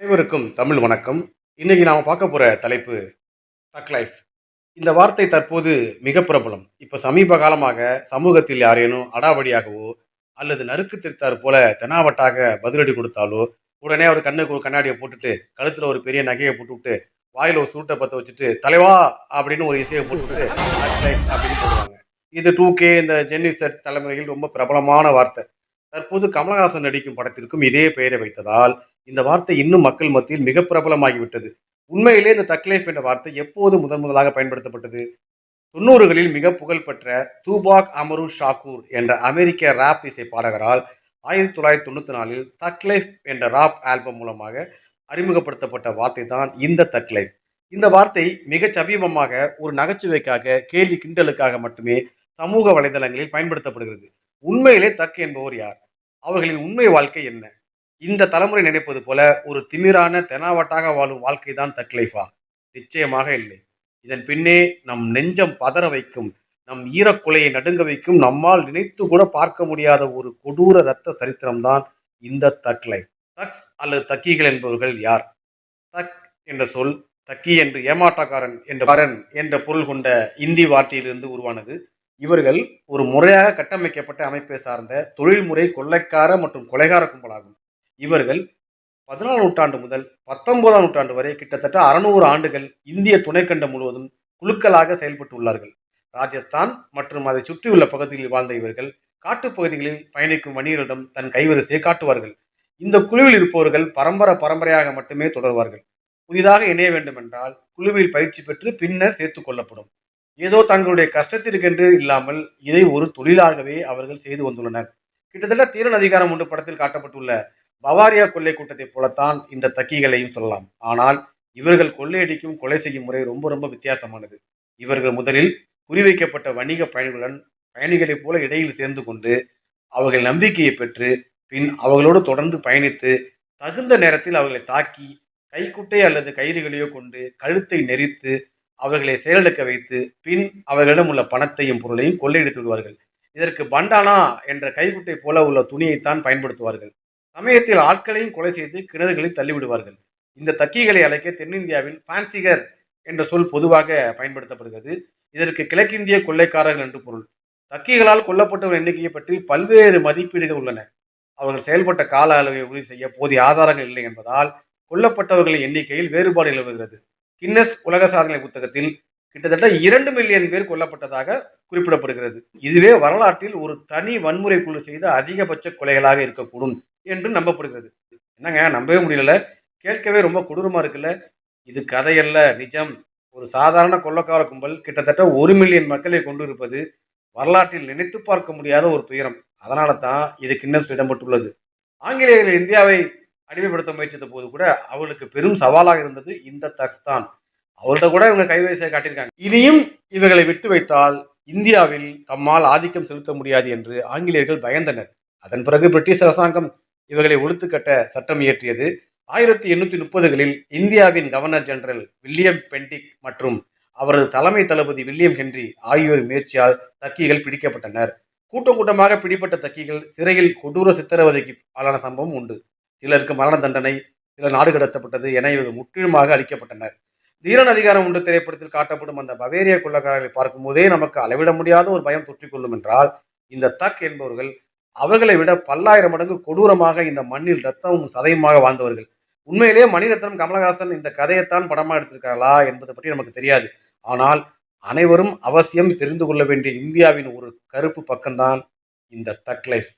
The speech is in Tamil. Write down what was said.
அனைவருக்கும் தமிழ் வணக்கம். இன்னைக்கு நாம் பார்க்க போகிற தலைப்பு டக் லைஃப் இந்த வார்த்தை தற்போது மிக பிரபலம். இப்போ சமீப காலமாக சமூகத்தில் யாரேனும் அடாவடியாகவோ அல்லது நறுக்கு திருத்தார் போல தெனாவட்டாக பதிலடி கொடுத்தாலோ உடனே அவர் கண்ணுக்கு ஒரு கண்ணாடியை போட்டுட்டு கழுத்தில் ஒரு பெரிய நகையை போட்டுவிட்டு வாயில் ஒரு சூட்டை பற்ற வச்சுட்டு தலைவா! அப்படின்னு ஒரு இசையை போட்டுவிட்டு அப்படின்னு சொல்லுவாங்க. இது டூ கே இந்த ஜென்னி செட் தலைமுறையில் ரொம்ப பிரபலமான வார்த்தை. தற்போது கமலஹாசன் நடிக்கும் படத்திற்கும் இதே பெயரை வைத்ததால் இந்த வார்த்தை இன்னும் மக்கள் மத்தியில் மிக பிரபலமாகிவிட்டது. உண்மையிலே இந்த தக்லைஃப் என்ற வார்த்தை எப்போது முதன் முதலாக பயன்படுத்தப்பட்டது? தொண்ணூறுகளில் மிக புகழ்பெற்ற தூபாக் அமரு ஷாக்கூர் என்ற அமெரிக்க ராப் இசை பாடகரால் ஆயிரத்தி தொள்ளாயிரத்தி தொண்ணூத்தி நாலில் தக்லைஃப் என்ற ராப் ஆல்பம் மூலமாக அறிமுகப்படுத்தப்பட்ட வார்த்தை தான் இந்த தக்லைஃப் இந்த வார்த்தை மிக சமீபமாக ஒரு நகைச்சுவைக்காக கேள்வி கிண்டலுக்காக மட்டுமே சமூக வலைதளங்களில் பயன்படுத்தப்படுகிறது. உண்மையிலே தக் என்பவர் யார்? அவர்களின் உண்மை வாழ்க்கை என்ன? இந்த தலைமுறை நினைப்பது போல ஒரு திமிரான தெனாவட்டாக வாழும் வாழ்க்கை தான் தக் லைஃபா? நிச்சயமாக இல்லை. இதன் பின்னே நம் நெஞ்சம் பதற வைக்கும் நம் ஈரக்குலையை நடுங்க வைக்கும் நம்மால் நினைத்து கூட பார்க்க முடியாத ஒரு கொடூர இரத்த சரித்திரம்தான் இந்த தக் லைஃப். தக்ஸ் அல்லது தக்கிகள் என்பவர்கள் யார்? தக் என்ற சொல் தக்கி என்று ஏமாற்றக்காரன் என்ற வரன் என்ற பொருள் கொண்ட இந்தி வார்த்தையிலிருந்து உருவானது. இவர்கள் ஒரு முறையாக கட்டமைக்கப்பட்ட அமைப்பை சார்ந்த தொழில்முறை கொள்ளைக்கார மற்றும் கொலைகார கும்பலாகும். இவர்கள் பதினாலாம் நூற்றாண்டு முதல் பத்தொன்பதாம் நூற்றாண்டு வரை கிட்டத்தட்ட அறுநூறு ஆண்டுகள் இந்திய துணைக்கண்டம் முழுவதும் குழுக்களாக செயல்பட்டு உள்ளார்கள். ராஜஸ்தான் மற்றும் அதை சுற்றியுள்ள பகுதிகளில் வாழ்ந்த இவர்கள் காட்டுப்பகுதிகளில் பயணிக்கும் வணிகரிடம் தன் கைவரிசையை காட்டுவார்கள். இந்த குழுவில் இருப்பவர்கள் பரம்பரை பரம்பரையாக மட்டுமே தொடர்வார்கள். புதிதாக இணைய வேண்டுமென்றால் குழுவில் பயிற்சி பெற்று பின்னர் சேர்த்து கொள்ளப்படும். ஏதோ தங்களுடைய கஷ்டத்திற்கென்று இல்லாமல் இதை ஒரு தொழிலாகவே அவர்கள் செய்து வந்துள்ளனர். கிட்டத்தட்ட தீரன் அதிகாரம் ஒன்று படத்தில் காட்டப்பட்டுள்ள பவாரியா கொள்ளை கூட்டத்தைப் போலத்தான் இந்த தக்கிகளையும் சொல்லலாம். ஆனால் இவர்கள் கொள்ளையடிக்கும் கொலை செய்யும் முறை ரொம்ப ரொம்ப வித்தியாசமானது. இவர்கள் முதலில் குறிவைக்கப்பட்ட வணிக பயணிகளுடன் பயணிகளைப் போல இடையில் சேர்ந்து கொண்டு அவர்கள் நம்பிக்கையை பெற்று பின் அவர்களோடு தொடர்ந்து பயணித்து தகுந்த நேரத்தில் அவர்களை தாக்கி கைக்குட்டை அல்லது கயிறுகளையோ கொண்டு கழுத்தை நெரித்து அவர்களை செயலிழக்க வைத்து பின் அவர்களிடம் உள்ள பணத்தையும் பொருளையும் கொள்ளையடித்து விடுவார்கள். இதற்கு பண்டானா என்ற கைக்குட்டை போல உள்ள துணியைத்தான் பயன்படுத்துவார்கள். சமயத்தில் ஆட்களையும் கொலை செய்து கிணறுகளில் தள்ளிவிடுவார்கள். இந்த தக்கிகளை அழைக்க தென்னிந்தியாவில் பான்சிகர் என்ற சொல் பொதுவாக பயன்படுத்தப்படுகிறது. இதற்கு கிழக்கிந்திய கொள்ளைக்காரர்கள் என்று பொருள். தக்கிகளால் கொல்லப்பட்டவர் எண்ணிக்கையை பற்றி பல்வேறு மதிப்பீடுகள் உள்ளன. அவர்கள் செயல்பட்ட கால அளவை உறுதி செய்ய போதிய ஆதாரங்கள் இல்லை என்பதால் கொல்லப்பட்டவர்களின் எண்ணிக்கையில் வேறுபாடு நிலவுகிறது. கின்னஸ் உலக சாதனை புத்தகத்தில் கிட்டத்தட்ட இரண்டு மில்லியன் பேர் கொல்லப்பட்டதாக குறிப்பிடப்படுகிறது. இதுவே வரலாற்றில் ஒரு தனி வன்முறை குழு செய்த அதிகபட்ச கொலைகளாக இருக்கக்கூடும். என்று நம்பப்படுகிறது. என்னங்க நம்பவே முடியல கேட்கவே ரொம்ப கொடூரமாக இருக்குல்ல? இது கதையல்ல நிஜம். ஒரு சாதாரண கொள்ளக்கார கும்பல் கிட்டத்தட்ட ஒரு மில்லியன் மக்களை கொண்டு இருப்பது வரலாற்றில் நினைத்து பார்க்க முடியாத ஒரு துயரம். அதனால தான் இது கின்னஸ் இடம்பெற்றுள்ளது. ஆங்கிலேயர்கள் இந்தியாவை அடிமைப்படுத்த முயற்சித்த போது கூட அவர்களுக்கு பெரும் சவாலாக இருந்தது இந்த தக்ஸ் தான். அவர்கிட்ட கூட இவங்க கைவரிசையை காட்டியிருக்காங்க. இனியும் இவர்களை விட்டு வைத்தால் இந்தியாவில் தம்மால் ஆதிக்கம் செலுத்த முடியாது என்று ஆங்கிலேயர்கள் பயந்தனர். அதன் பிறகு பிரிட்டிஷ் அரசாங்கம் இவர்களை ஒழுத்துக்கட்ட சட்டம் இயற்றியது ஆயிரத்தி எண்ணூற்றி முப்பதுகளில் இந்தியாவின் கவர்னர் ஜெனரல் வில்லியம் பெண்டிக் மற்றும் அவரது தலைமை தளபதி வில்லியம் ஹென்றி ஆகியோர் முயற்சியால் தக்கிகள் பிடிக்கப்பட்டனர். கூட்டம் கூட்டமாக பிடிப்பட்ட தக்கிகள் சிறையில் கொடூர சித்திரவதைக்கு ஆளான சம்பவம் உண்டு. சிலருக்கு மரண தண்டனை சில நாடு கடத்தப்பட்டது என இவர்கள் முற்றிலுமாக அளிக்கப்பட்டனர் தீரன் அதிகாரம் உண்டு திரைப்படத்தில் காட்டப்படும் அந்த பவேரிய கொள்ளக்காரர்களை பார்க்கும்போதே நமக்கு அளவிட முடியாத ஒரு பயம் தொற்றிக்கொள்ளும் என்றால் இந்த தக் என்பவர்கள் அவர்களை விட பல்லாயிரம் மடங்கு கொடூரமாக இந்த மண்ணில் ரத்தமும் சதையுமாக வாழ்ந்தவர்கள். உண்மையிலேயே மணிரத்னம் கமலஹாசன் இந்த கதையைத்தான் படமா எடுத்திருக்காங்களா என்பதை பற்றி நமக்கு தெரியாது. ஆனால் அனைவரும் அவசியம் தெரிந்து கொள்ள வேண்டிய இந்தியாவின் ஒரு கருப்பு பக்கம்தான் இந்த தக் லைஃப்.